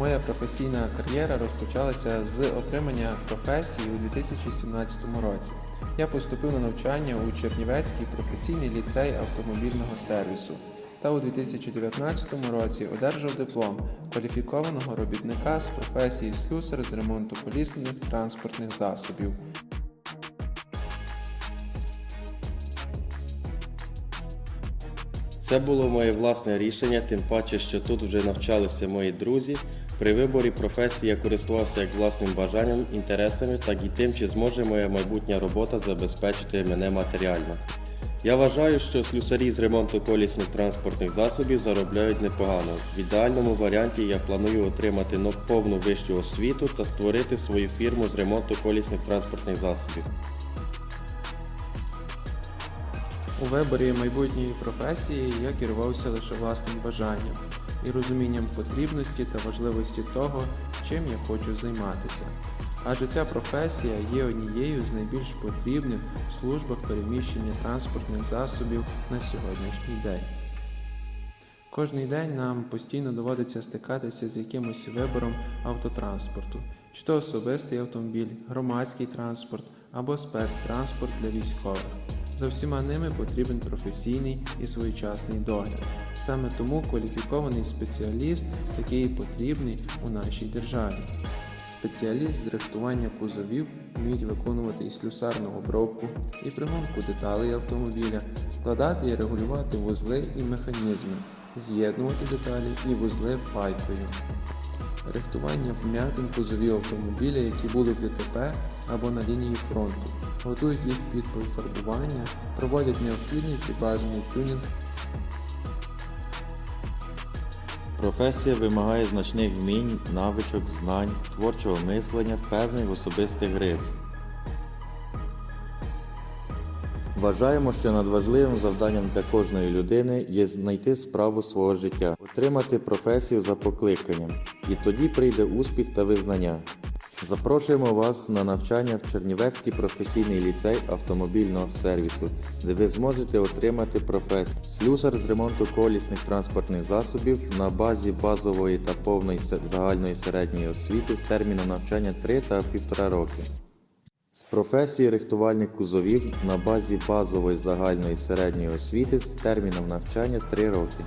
професійна кар'єра розпочалася з отримання професії у 2017 році. Я поступив на навчання у Чернівецький професійний ліцей автомобільного сервісу та у 2019 році одержав диплом кваліфікованого робітника з професії слюсар з ремонту колісних транспортних засобів. Це було моє власне рішення, тим паче, що тут вже навчалися мої друзі. При виборі професії я користувався як власним бажанням, інтересами, так і тим, чи зможе моя майбутня робота забезпечити мене матеріально. Я вважаю, що слюсарі з ремонту колісних транспортних засобів заробляють непогано. В ідеальному варіанті я планую отримати повну вищу освіту та створити свою фірму з ремонту колісних транспортних засобів. У виборі майбутньої професії я керувався лише власним бажанням і розумінням потрібності та важливості того, чим я хочу займатися. Адже ця професія є однією з найбільш потрібних в службах переміщення транспортних засобів на сьогоднішній день. Кожний день нам постійно доводиться стикатися з якимось вибором автотранспорту, чи то особистий автомобіль, громадський транспорт або спецтранспорт для військових. За всіма ними потрібен професійний і своєчасний догляд. Саме тому кваліфікований спеціаліст такий потрібний у нашій державі. Спеціаліст з рихтування кузовів вміють виконувати і слюсарну обробку, і пригонку деталей автомобіля, складати і регулювати вузли і механізми, з'єднувати деталі і вузли пайкою. Рихтування вмятин кузовів автомобіля, які були в ДТП або на лінії фронту, готують їх під пофарбування, проводять необхідний чи бажаний тюнінг Професія вимагає значних вмінь, навичок, знань, творчого мислення, певних особистих рис. Вважаємо, що надважливим завданням для кожної людини є знайти справу свого життя, отримати професію за покликанням, і тоді прийде успіх та визнання. Запрошуємо вас на навчання в Чернівецький професійний ліцей автомобільного сервісу, де ви зможете отримати професію слюсар з ремонту колісних транспортних засобів на базі базової та повної загальної середньої освіти з терміном навчання 3 та 1,5 роки. З професії рихтувальник кузовів на базі базової загальної середньої освіти з терміном навчання 3 роки.